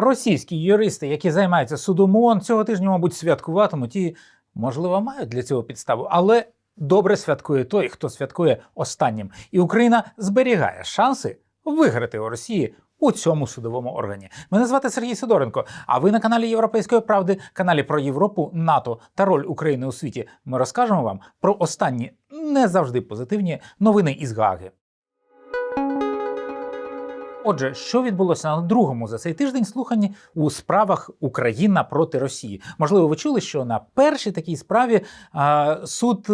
Російські юристи, які займаються судом ООН, цього тижня, мабуть, святкуватимуть і, можливо, мають для цього підставу. Але добре святкує той, хто святкує останнім. І Україна зберігає шанси виграти у Росії у цьому судовому органі. Мене звати Сергій Сидоренко. А ви на каналі Європейської правди, каналі про Європу, НАТО та роль України у світі. Ми розкажемо вам про останні не завжди позитивні новини із Гааги. Отже, що відбулося на другому за цей тиждень слуханні у справах Україна проти Росії? Можливо, ви чули, що на першій такій справі а, суд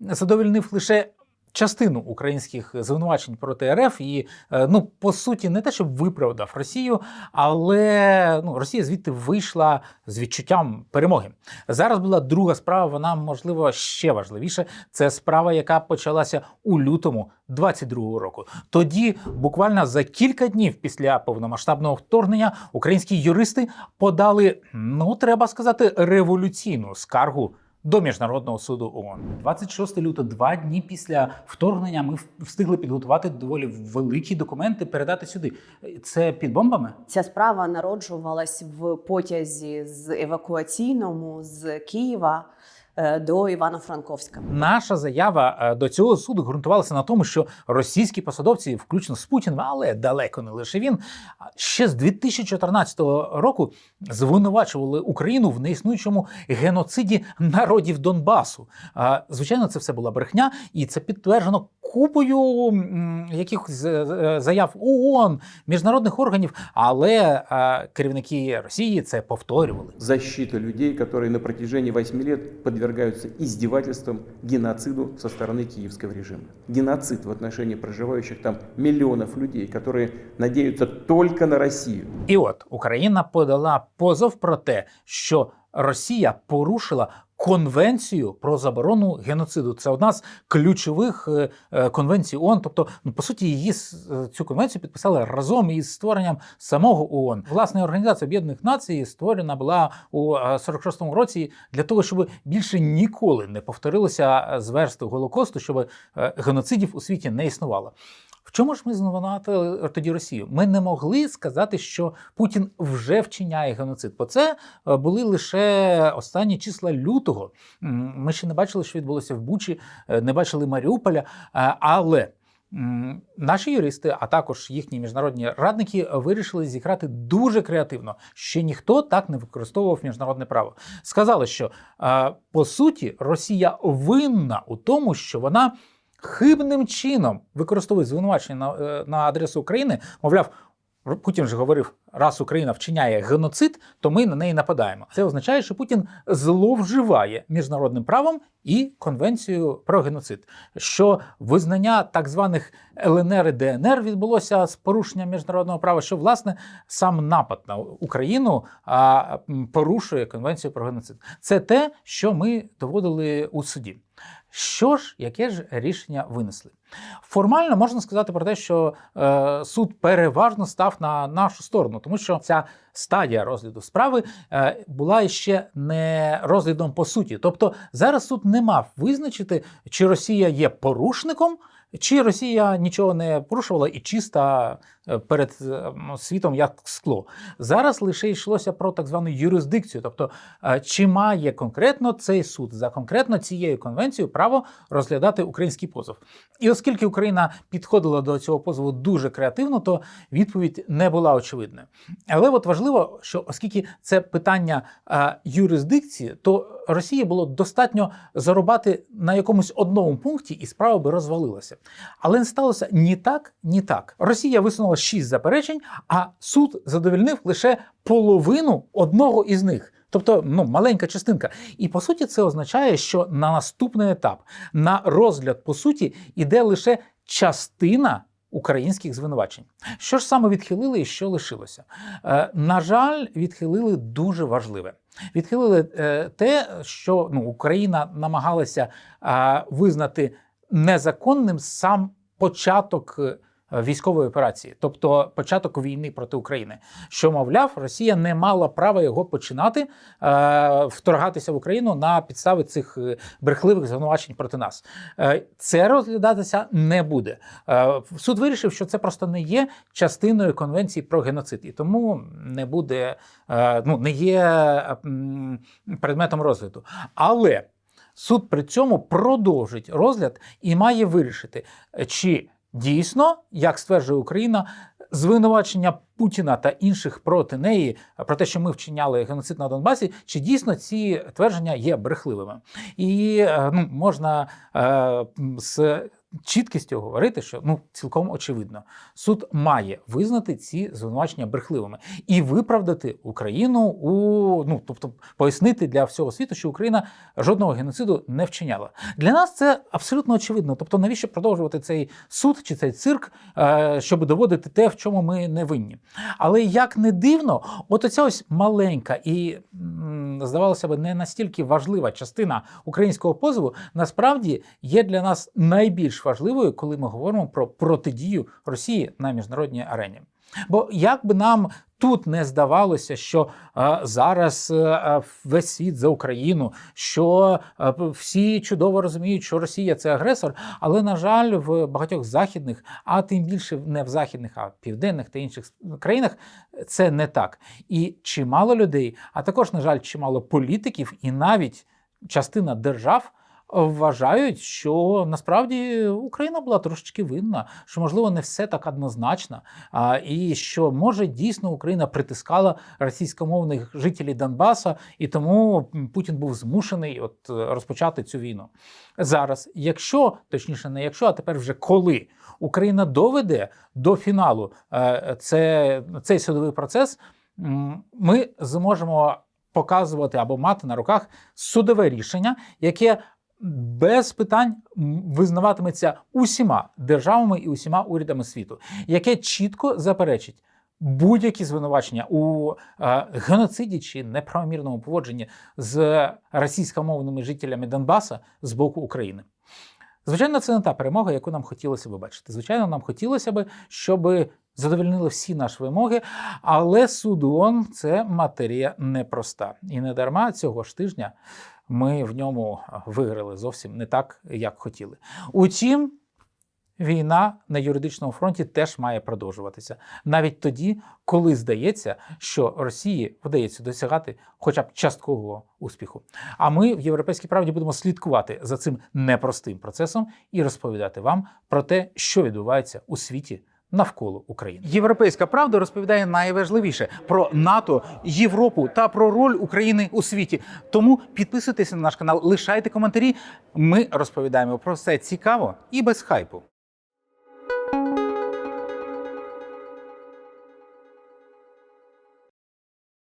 задовільнив лише. Частину українських звинувачень проти РФ і е, ну по суті не те, щоб виправдав Росію, але ну Росія звідти вийшла з відчуттям перемоги. Зараз була друга справа. Вона можливо ще важливіше. Це справа, яка почалася у лютому 22-го року. Тоді, буквально за кілька днів після повномасштабного вторгнення, українські юристи подали, ну треба сказати, революційну скаргу. До міжнародного суду ООН 26 лютого, два дні після вторгнення, ми встигли підготувати доволі великі документи, передати сюди. Це під бомбами? Ця справа народжувалась в потязі з евакуаційному з Києва е, до Івано-Франковська. Наша заява е, до цього суду ґрунтувалася на тому, що російські посадовці, включно з Путіним, але далеко не лише він, ще з 2014 року звинувачували Україну в неіснуючому геноциді народів Донбасу. Звичайно, це все була брехня, і це підтверджено купою м, якихось е, заяв ООН, міжнародних органів, але е, керівники Росії це повторювали. защита людей, которые на протяжении 8 лет подвергаются издевательствам, геноциду со стороны киевского режима. Геноцид в отношении проживающих там миллионов людей, которые надеются только на Россию. І от Україна подала позов про те, що Росія порушила конвенцію про заборону геноциду. Це одна з ключових е, е, конвенцій ООН. Тобто, ну по суті, її е, цю конвенцію підписали разом із створенням самого ООН. Власне, організація Об'єднаних Націй створена була у е, 46-му році для того, щоб більше ніколи не повторилося зверство Голокосту, щоб геноцидів у світі не існувало. В чому ж ми звинуватили тоді Росію? Ми не могли сказати, що Путін вже вчиняє геноцид, бо це е, були лише останні числа лютого. Ми ще не бачили, що відбулося в Бучі, е, не бачили Маріуполя. Е, Але наші юристи, а також їхні міжнародні радники, вирішили зіграти дуже креативно. Ще ніхто так не використовував міжнародне право. Сказали, що е, по суті Росія винна у тому, що вона хибним чином використовують звинувачення на, е, на адресу України, мовляв. Путін же говорив, раз Україна вчиняє геноцид, то ми на неї нападаємо. Це означає, що Путін зловживає міжнародним правом і конвенцією про геноцид. Що визнання так званих ЛНР і ДНР відбулося з порушенням міжнародного права, що власне сам напад на Україну а, порушує конвенцію про геноцид. Це те, що ми доводили у суді. Що ж, яке ж рішення винесли? Формально можна сказати про те, що е, суд переважно став на нашу сторону, тому що ця стадія розгляду справи е, була ще не розглядом по суті. Тобто зараз суд не мав визначити, чи Росія є порушником, чи Росія нічого не порушувала і чиста е, перед е, світом як скло. Зараз лише йшлося про так звану юрисдикцію, тобто е, чи має конкретно цей суд за конкретно цією конвенцією право розглядати український позов. І оскільки Україна підходила до цього позову дуже креативно, то відповідь не була очевидною. Але от важливо, що оскільки це питання юрисдикції, то Росії було достатньо зарубати на якомусь одному пункті, і справа би розвалилася. Але не сталося ні так, ні так. Росія висунула шість заперечень, а суд задовільнив лише половину одного із них. Тобто, ну, маленька частинка. І по суті, це означає, що на наступний етап, на розгляд, по суті, іде лише частина українських звинувачень. Що ж саме відхилили і що лишилося? Е, на жаль, відхилили дуже важливе. Відхилили е, те, що ну, Україна намагалася визнати незаконним сам початок е, військової операції, тобто початок війни проти України, що мовляв, Росія не мала права його починати е, вторгатися в Україну на підстави цих е, брехливих звинувачень проти нас. Е, це розглядатися не буде. Е, суд вирішив, що це просто не є частиною конвенції про геноцид, і тому не буде, е, ну не є е, предметом розгляду. Але суд при цьому продовжить розгляд і має вирішити, е, чи дійсно, як стверджує Україна, звинувачення Путіна та інших проти неї про те, що ми вчиняли геноцид на Донбасі, чи дійсно ці твердження є брехливими, і е, ну можна е, з чіткістю говорити, що ну цілком очевидно, суд має визнати ці звинувачення брехливими і виправдати Україну у ну тобто пояснити для всього світу, що Україна жодного геноциду не вчиняла. Для нас це абсолютно очевидно. Тобто, навіщо продовжувати цей суд чи цей цирк, е, щоб доводити те, в чому ми не винні. Але як не дивно, от оця ось маленька і здавалося б, не настільки важлива частина українського позову насправді є для нас найбільш важливою, коли ми говоримо про протидію Росії на міжнародній арені. Бо як би нам тут не здавалося, що е, зараз е, е, весь світ за Україну, що е, всі чудово розуміють, що Росія це агресор, але на жаль, в багатьох західних, а тим більше не в західних, а в південних та інших країнах це не так. І чимало людей, а також, на жаль, чимало політиків, і навіть частина держав. Вважають, що насправді Україна була трошечки винна, що можливо не все так однозначно, а, і що може дійсно Україна притискала російськомовних жителів Донбаса, і тому Путін був змушений от розпочати цю війну. Зараз, якщо точніше, не якщо, а тепер вже коли Україна доведе до фіналу е, це, цей судовий процес, ми зможемо показувати або мати на руках судове рішення, яке без питань визнаватиметься усіма державами і усіма урядами світу, яке чітко заперечить будь-які звинувачення у е, геноциді чи неправомірному поводженні з російськомовними жителями Донбаса з боку України. Звичайно, це не та перемога, яку нам хотілося б бачити. Звичайно, нам хотілося б, щоб задовольнили всі наші вимоги, але суд ООН – це матерія непроста. І не дарма цього ж тижня ми в ньому виграли зовсім не так, як хотіли. Утім, війна на юридичному фронті теж має продовжуватися навіть тоді, коли здається, що Росії вдається досягати хоча б часткового успіху. А ми в європейській правді будемо слідкувати за цим непростим процесом і розповідати вам про те, що відбувається у світі. Навколо України європейська правда розповідає найважливіше про НАТО, Європу та про роль України у світі. Тому підписуйтесь на наш канал, лишайте коментарі. Ми розповідаємо про все цікаво і без хайпу.